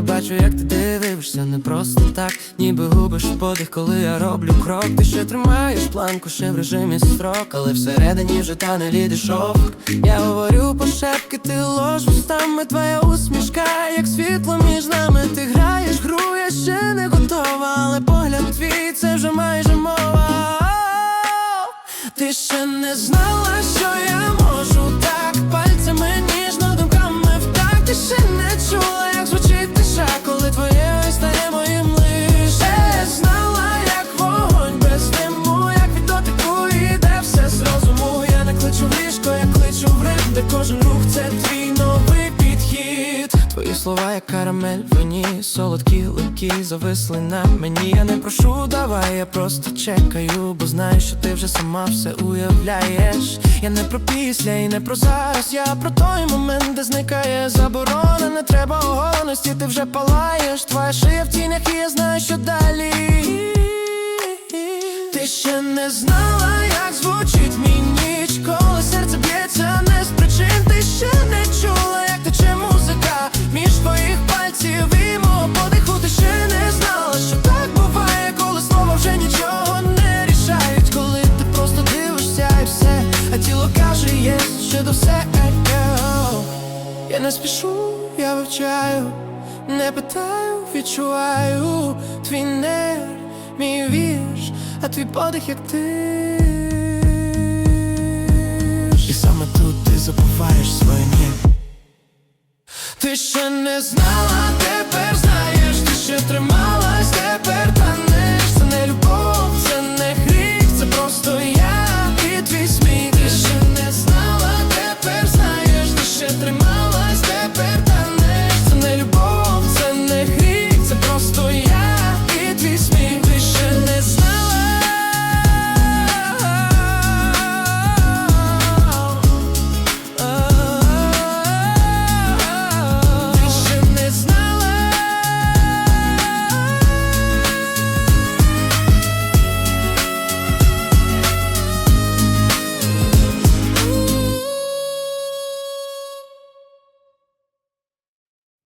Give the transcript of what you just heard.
бачу, як ти дивишся, не просто так, ніби губиш подих, коли я роблю крок. Ти ще тримаєш планку, ще в режимі строк, але всередині вже та не ліди шовк. Я говорю пошепки, ти лож устами, твоя усмішка, як світло між нами. Ти граєш гру, я ще не готова, але погляд твій це вже майже мова. Ти ще не знала, де кожен рух це твій новий підхід. Твої слова, як карамель вині, солодкі, липкі, зависли на мені. Я не прошу, давай, я просто чекаю, бо знаю, що ти вже сама все уявляєш. Я не про після і не про зараз. Я про той момент, де зникає заборона. Не треба оголеності, ти вже палаєш. Твоя шия в тінях, і я знаю, що далі. Ти ще не знала, як звучить тіло є ще до. Я не спішу, я вивчаю, не питаю, відчуваю твій нерв, мій вірш, а твій подих, як ти. І саме тут ти забуваєш своє ні. Ти ще не знала, тепер